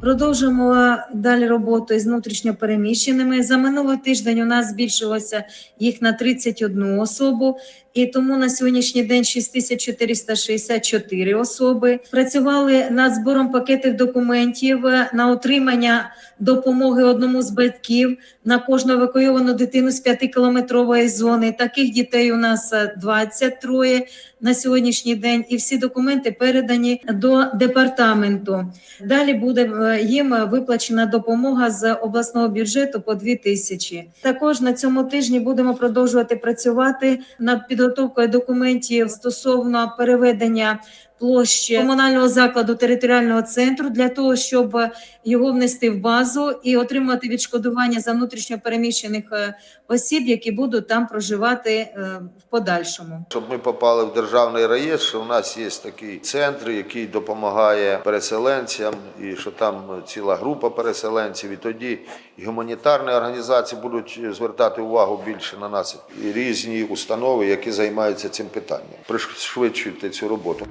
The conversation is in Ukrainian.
Продовжуємо далі роботу із внутрішньопереміщеними. За минулий тиждень у нас збільшилося їх на 31 особу, і тому на сьогоднішній день 6464 особи. Працювали над збором пакетів документів на отримання допомоги одному з батьків на кожну евакуйовану дитину з 5-кілометрової зони. Таких дітей у нас е, 23 на сьогоднішній день, і всі документи передані до департаменту. Далі буде їм виплачена допомога з обласного бюджету по 2 тисячі. Також на цьому тижні будемо продовжувати працювати над підготовкою документів стосовно переведення площі комунального закладу територіального центру для того, щоб його внести в базу і отримати відшкодування за внутрішньо переміщених е, осіб, які будуть там проживати е, в подальшому. Щоб ми попали в державний реєстр, у нас є такий центр, який допомагає переселенцям, і що там ціла група переселенців, і тоді і гуманітарні організації будуть звертати увагу більше на нас, і різні установи, які займаються цим питанням, пришвидшуйте цю роботу.